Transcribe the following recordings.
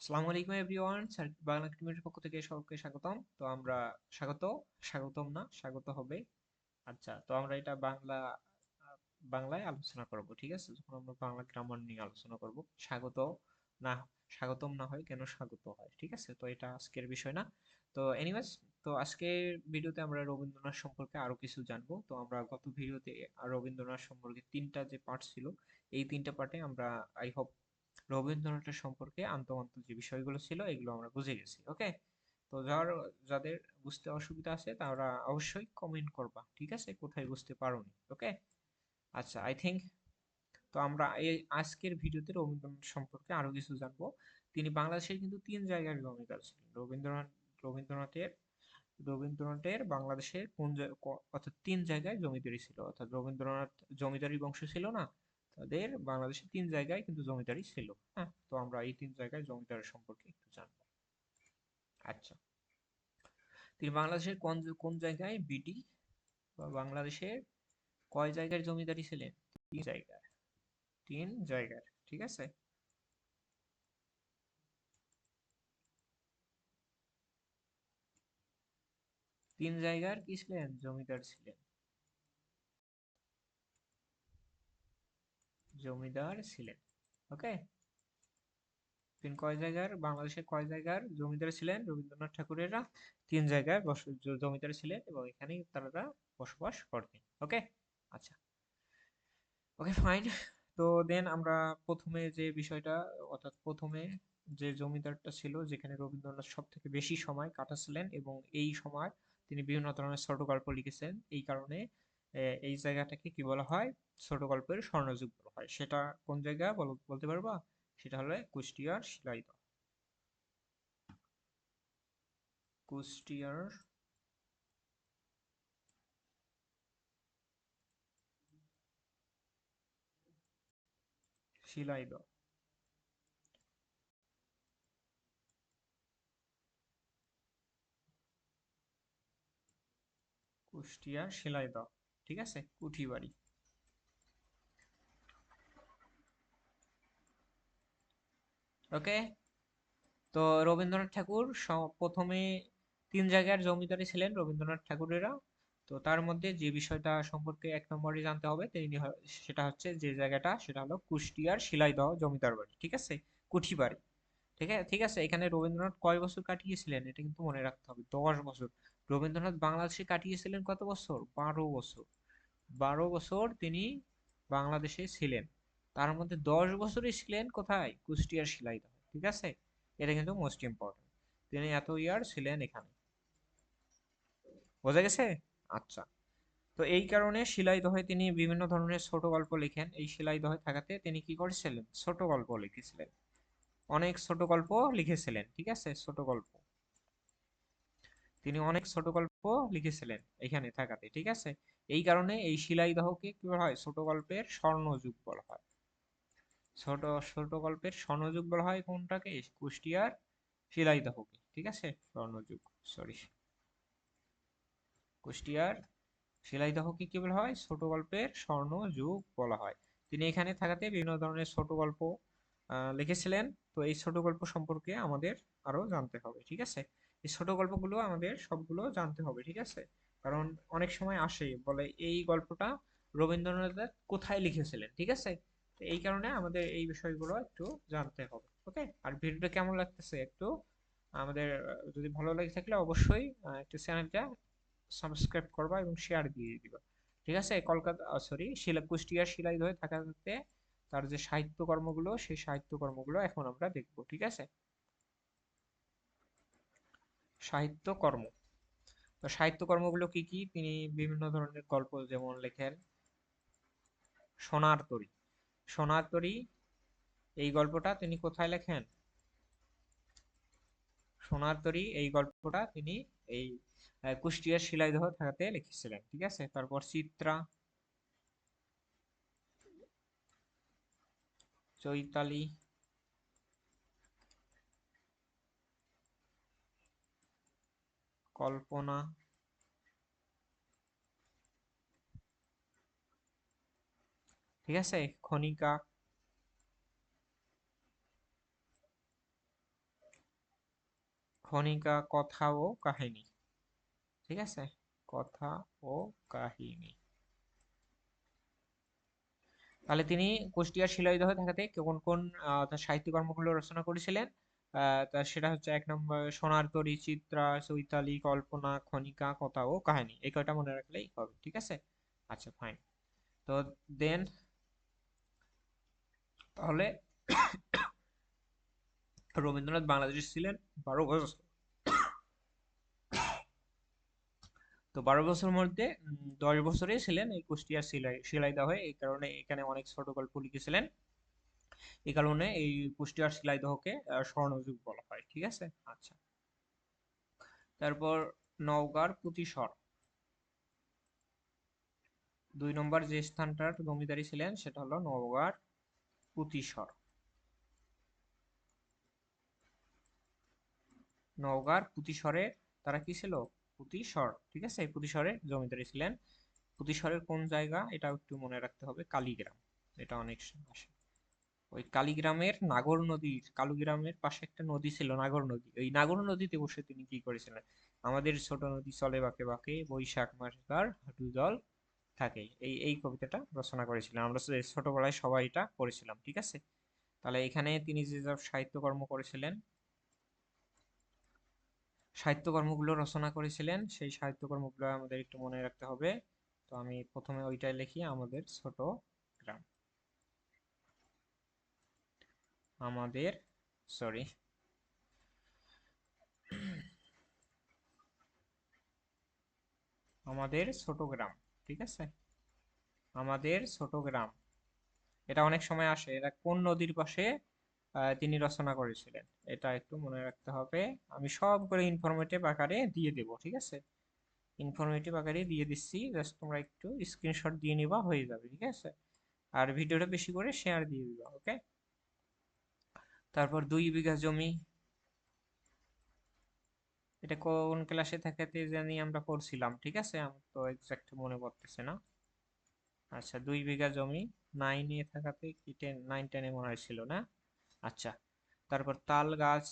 আসসালামু আলাইকুম everyone, sir Bangla একাডেমির পক্ষ থেকে সকলকে স্বাগতম। তো আমরা স্বাগত, স্বাগতম না, স্বাগত হবে। আচ্ছা তো আমরা এটা বাংলা, বাংলায় আলোচনা করব, ঠিক আছে? যখন আমরা বাংলা গ্রামার নিয়ে আলোচনা করব, স্বাগত না, স্বাগতম না হয় কেন স্বাগত হয়, ঠিক আছে? তো এটা আজকের বিষয় না। তো এনিওয়েজ তো আজকের ভিডিওতে আমরা রবীন্দ্রনাথ সম্পর্কে আরও কিছু জানব। তো আমরা গত ভিডিওতে রবীন্দ্রনাথ সম্পর্কে তিনটা যে পার্ট ছিল, এই তিনটা পার্টে আমরা আই হোপ রবীন্দ্রনাথের সম্পর্কে আন্তঃ যে বিষয়গুলো ছিল, এগুলো আমরা বুঝে গেছি, ওকে? তো যার, যাদের বুঝতে অসুবিধা আছে, তারা অবশ্যই কমেন্ট করবা, ঠিক আছে? কোথায় বুঝতে পারোনি, ওকে? আচ্ছা আই থিংক তো আমরা এই আজকের ভিডিওতে রবীন্দ্রনাথ সম্পর্কে আরও কিছু জানব। তিনি বাংলাদেশের কিন্তু তিন জায়গার জমিদার ছিলেন রবীন্দ্রনাথ, রবীন্দ্রনাথের রবীন্দ্রনাথের বাংলাদেশের কোন অর্থাৎ তিন জায়গায় জমিদারি ছিল, অর্থাৎ রবীন্দ্রনাথ জমিদারি বংশ ছিল না তাদের বাংলাদেশে তিন জায়গায় কিন্তু জমিদারি ছিল। হ্যাঁ তো আমরা এই তিন জায়গায় জমিদারি সম্পর্কে একটু জানব। আচ্ছা তিনি বাংলাদেশের কোন কোন জায়গায় বিডি বা বাংলাদেশের কয় জায়গায় জমিদারি ছিলেন? তিন জায়গায়। তিন জায়গার ঠিক আছে? তিন জায়গার কি ছিলেন? জমিদার ছিলেন। জমিদার ছিলেন ওকে তিন কয় জায়গার, বাংলাদেশের কয় জায়গার জমিদার ছিলেন? রবীন্দ্রনাথ ঠাকুরেরা তিন জায়গায় জমিদার ছিলেন এবং এখানেই তারা বসবাস করতেন ওকে আচ্ছা ওকে ফাইন তো দেন আমরা প্রথমে যে বিষয়টা, অর্থাৎ প্রথমে যে জমিদারটা ছিল, যেখানে রবীন্দ্রনাথ সব থেকে বেশি সময় কাটাছিলেন এবং এই সময় তিনি বিভিন্ন ধরনের ছোট গল্প লিখেছেন, এই কারণে এই জায়গাটাকে কি বলা হয়? ছোট গল্পের স্বর্ণযুগ হয় সেটা কোন জায়গা বল- বলতে পারবা? সেটা হলো কুষ্টিয়ার শিলাইদহ। কুষ্টিয়ার শিলাইদহ। কুষ্টিয়ার শিলাইদহ, ঠিক আছে? কুঠিবাড়ি। ওকে? তো রবীন্দ্রনাথ ঠাকুর প্রথমে তিন জায়গার জমিদারি ছিলেন রবীন্দ্রনাথ ঠাকুরেরা তো তার মধ্যে যে বিষয়টা সম্পর্কে এক নম্বরে জানতে হবে, তিনি সেটা হচ্ছে যে জায়গাটা, সেটা হলো কুষ্টিয়ার শিলাইদহ জমিদার বাড়ি, ঠিক আছে? কুঠি বাড়ি ঠিক আছে? ঠিক আছে, এখানে রবীন্দ্রনাথ কয় বছর কাটিয়েছিলেন এটা কিন্তু মনে রাখতে হবে, দশ বছর। রবীন্দ্রনাথ বাংলাদেশে কাটিয়েছিলেন কত বছর? বারো বছর। বারো বছর তিনি বাংলাদেশে ছিলেন। তার মধ্যে দশ বছরই ছিলেন কোথায়? কুষ্টিয়ার শিলাইদহ, ঠিক আছে? এটা কিন্তু মোস্ট ইম্পর্টেন্ট তিনি এত ইয়ার ছিলেন এখানে। বোঝা গেছে? আচ্ছা। তো এই কারণে শিলাইদহে তিনি বিভিন্ন ধরনের ছোট গল্প লিখেন। এই শিলাইদহে থাকাতে তিনি কি করেছিলেন? ছোট গল্প লিখেছিলেন। অনেক ছোট গল্প লিখেছিলেন, ঠিক আছে? ছোট গল্প। তিনি অনেক ছোট গল্প লিখেছিলেন এখানে থাকাতে, ঠিক আছে? এই কারণে এই শিলাইদহকে কি বলা হয়? ছোট গল্পের স্বর্ণযুগ বলা হয়। ছোট ছোট গল্পের স্বর্ণযুগ বলা হয় কোনটাকে? কুষ্টিয়ার শিলাইদহকে। ঠিক আছে? স্বর্ণযুগ সরি কুষ্টিয়ার শিলাইদহকে কি বলা হয়? ছোট গল্পের স্বর্ণযুগ বলা হয়। তিনি এখানে থাকাতে বিভিন্ন ধরনের ছোট গল্প লিখেছিলেন। তো এই ছোট গল্প সম্পর্কে আমাদের আরও জানতে হবে, ঠিক আছে? এই ছোট গল্পগুলো আমাদের সবগুলো জানতে হবে, ঠিক আছে? কারণ অনেক সময় আসে, বলে এই গল্পটা রবীন্দ্রনাথ কোথায় লিখেছিলেন, ঠিক আছে? এই কারণে আমাদের এই বিষয়গুলো একটু জানতে হবে ওকে আর ভিডিওটা কেমন লাগতেছে একটু আমাদের যদি ভালো লাগে থাকলে অবশ্যই একটু চ্যানেলটা সাবস্ক্রাইব করবা এবং শেয়ার দিয়ে দিবা, ঠিক আছে? কলকাতা সরি শিলা, কুষ্টিয়ার শিলাইদহে থাকাতে তার যে সাহিত্য কর্মগুলো সেই সাহিত্য কর্মগুলো এখন আমরা দেখব, ঠিক আছে? সাহিত্য কর্ম তো সাহিত্য কর্মগুলো কি কি? তিনি বিভিন্ন ধরনের গল্প যেমন লেখেন, সোনার তরী সোনার তরী এই গল্পটা তিনি কোথায় লেখেন? সোনার তরী, এই গল্পটা তিনি এই কুষ্টিয়ার শিলাইদহ থাকাতে লিখেছিলেন, ঠিক আছে? তারপর চিত্রা, চৈতালি, কল্পনা ঠিক আছে? খনিকা। খনিকা কথা ও কাহিনী। ঠিক আছে? কথা ও কাহিনী। তাহলে তিনি কুষ্টিয়ার শিলাইদহ থাকাতে কোন কোন সাহিত্য কর্মগুলো রচনা করেছিলেন? তা সেটা হচ্ছে এক নম্বর সোনার তরী, চিত্রা, চৈতালি, কল্পনা, খনিকা, কথা ও কাহিনী। এই কয়টা মনে রাখলেই হবে, ঠিক আছে? আচ্ছা ফাইন তো দেন তাহলে রবীন্দ্রনাথ বাংলাদেশে ছিলেন বারো বছর। তো বারো বছর মধ্যে দশ বছরে ছিলেন এই কুষ্টিয়ার সিলাই শিলাইদা হয়ে এই কারণে এখানে অনেক ছোট গল্প লিখেছিলেন। এই কারণে এই কুষ্টিয়ার শিলাইদহকে স্বর্ণযুগ বলা হয়, ঠিক আছে? আচ্ছা। তারপর নওগাঁর পুতিস্বর দুই নম্বর যে স্থানটার জমিদারি ছিলেন, সেটা হলো নওগাঁর পুতিস্বর নওগাঁর পুতিস্বরে তারা কি ছিল? পুতিস্বর ঠিক আছে? এই পুতিস্বরে জমিদারি ছিলেন। পুতিস্বরের কোন জায়গা? এটা একটু মনে রাখতে হবে, কালীগ্রাম। এটা অনেক আসে ওই কালীগ্রামের নাগর নদীর কালীগ্রামের পাশে একটা নদী ছিল, নাগর নদী। ওই নাগর নদীতে বসে তিনি কি করেছিলেন? আমাদের ছোট নদী চলে বাঁকে বাঁকে বৈশাখ মাসকার হাঁটু জল থাকে। এই এই কবিতাটা রচনা করেছিলেন আমরা ছোটবেলায় সবাই এটা পড়েছিলাম, ঠিক আছে? তাহলে এখানে তিনি যে সব সাহিত্যকর্ম করেছিলেন, সাহিত্যকর্মগুলো রচনা করেছিলেন, সেই সাহিত্যকর্মগুলো আমাদের একটু মনে রাখতে হবে। তো আমি প্রথমে ওইটাই লিখি, আমাদের ছোট গ্রাম। আমাদের সরি আমাদের ছোট গ্রাম। ঠিক আছে? আমাদের ছোট গ্রাম। এটা অনেক সময় আসে, এটা কোন নদীর পাশে তিনি রচনা করেছিলেন? এটা একটু মনে রাখতে হবে। আমি সব করে ইনফরমেটিভ আকারে দিয়ে দেব, ঠিক আছে? ইনফরমেটিভ আকারে দিয়ে দিচ্ছি জাস্ট তোমরা একটু স্ক্রিনশট দিয়ে নিবা, হয়ে যাবে, ঠিক আছে? আর ভিডিওটা বেশি করে শেয়ার দিয়ে দিবা ওকে তারপর দুই বিঘা জমি এটা কোন ক্লাসে থাকাতে জানি আমরা পড়ছিলাম, ঠিক আছে? তো এক্সাক্ট মনে পড়তেছে না। আচ্ছা দুই বিঘা জমি নাইনে থাকাতে কি টেন নাইন টেনে মনে হয়েছিল না? আচ্ছা তারপর তাল গাছ,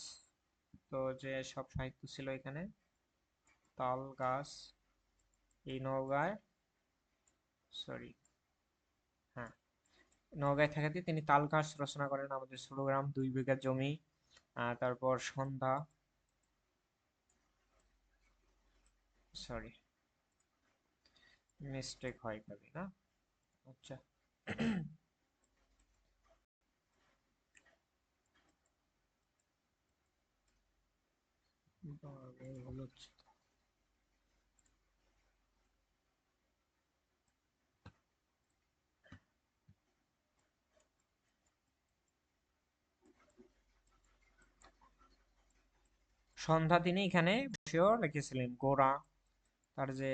তো যে সব সাহিত্য ছিল এখানে। তাল গাছ, এই নওগাঁয় সরি হ্যাঁ নওগাঁয় থাকাতে তিনি তাল গাছ রচনা করেন আমাদের ষোলো গ্রাম, দুই বিঘা জমি তারপর সন্ধ্যা সরি মিস্টেক হয় কবি না? আচ্ছা। সন্ধ্যা তিনি এখানে বসেও লিখেছিলেন গোরা। তার যে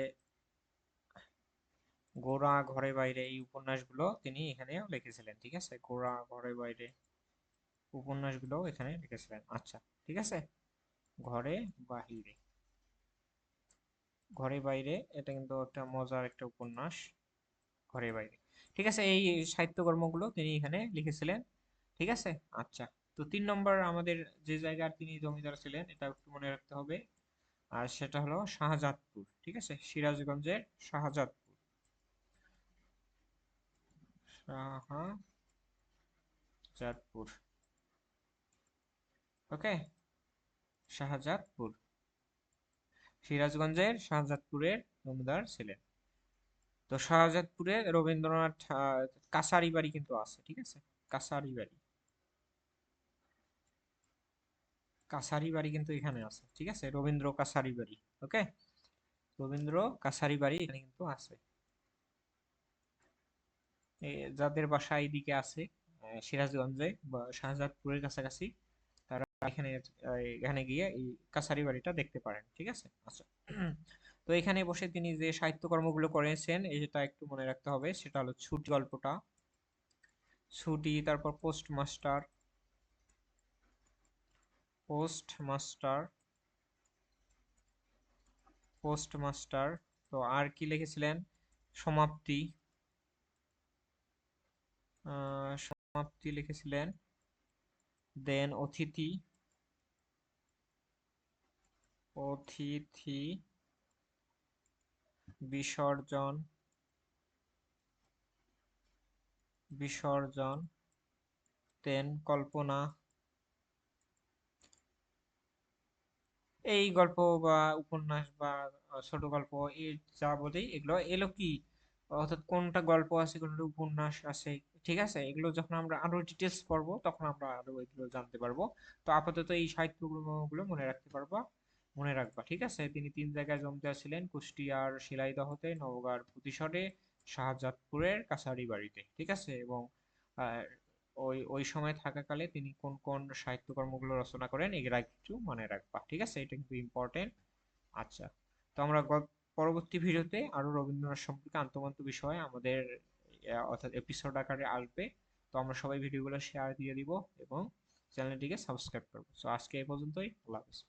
গোরা ঘরে বাইরে এই উপন্যাসগুলো তিনি এখানেও লিখেছিলেন, ঠিক আছে? গোরা ঘরে বাইরে উপন্যাসগুলো এখানে লিখেছিলেন। আচ্ছা ঠিক আছে? ঘরে বাহিরে। ঘরে বাইরে, এটা কিন্তু একটা মজার একটা উপন্যাস, ঘরে বাইরে। ঠিক আছে, এই সাহিত্যকর্মগুলো তিনি এখানে লিখেছিলেন, ঠিক আছে? আচ্ছা তো তিন নম্বর আমাদের যে জায়গার তিনি জমিদার ছিলেন, এটা একটু মনে রাখতে হবে। আর সেটা হলো শাহজাদপুর, ঠিক আছে? সিরাজগঞ্জের শাহজাদপুর। শাহজাদপুর। ওকে? শাহজাদপুর। সিরাজগঞ্জের শাহজাদপুরের জমিদার ছিলেন। তো শাহজাদপুরে রবীন্দ্রনাথ কাছারি বাড়ি কিন্তু আছে, ঠিক আছে? কাছারি বাড়ি কাছারি বাড়ি কিন্তু এখানে আছে, ঠিক আছে? রবীন্দ্র কাছারি বাড়ি ওকে রবীন্দ্র কাছারি বাড়ি এখানে কিন্তু আছে। যাদের বাসা এইদিকে আছে সিরাজগঞ্জে বা শাহজাদপুরের কাছাকাছি, তারা এখানে এখানে গিয়ে এই কাছারি বাড়িটা দেখতে পারেন, ঠিক আছে? আচ্ছা। তো এখানে বসে তিনি যে সাহিত্যকর্মগুলো করেছেন এটা একটু মনে রাখতে হবে, সেটা হলো ছুটি গল্পটা। ছুটি, তারপর postmaster postmaster postmaster তো আর কি লিখেছিলেন? সমাপ্তি সমাপ্তি লিখেছিলেন। দেন অতিথি অতিথি, বিসর্জন বিসর্জন তেন কল্পনা। এই গল্প বা উপন্যাস বা ছোট গল্প এই যা বলি, এগুলো এলো কি? অর্থাৎ কোনটা গল্প আছে, কোনটা উপন্যাস আছে, ঠিক আছে? এগুলো যখন আমরা আরও ডিটেলস পড়ব, তখন আমরা আরও এগুলো জানতে পারব। তো আপাতত এই সাহিত্যগুলো মনে রাখতে পারবা, মনে রাখবা, ঠিক আছে? তিনি তিন জায়গায় জমতে ছিলেন কুষ্টিয়ার শিলাইদহতে, নওগাঁর প্রতিশরে, শাহজাদপুরের কাছারি বাড়িতে ঠিক আছে? এবং ওই ওই সময় থাকাকালে তিনি কোন কোন সাহিত্যকর্মগুলো রচনা করেন এগুলা একটু মনে রাখবা, ঠিক আছে? এটা কিন্তু ইম্পর্টেন্ট আচ্ছা তো আমরা পরবর্তী ভিডিওতে আরও রবীন্দ্রনাথ সম্পর্কে আন্তমন্ত বিষয়ে আমাদের অর্থাৎ এপিসোড আকারে আসবে। তো আমরা সবাই ভিডিওগুলো শেয়ার দিয়ে দিব এবং চ্যানেলটিকে সাবস্ক্রাইব করব। সো আজকে এই পর্যন্তই, আল্লাহ হাফিজ।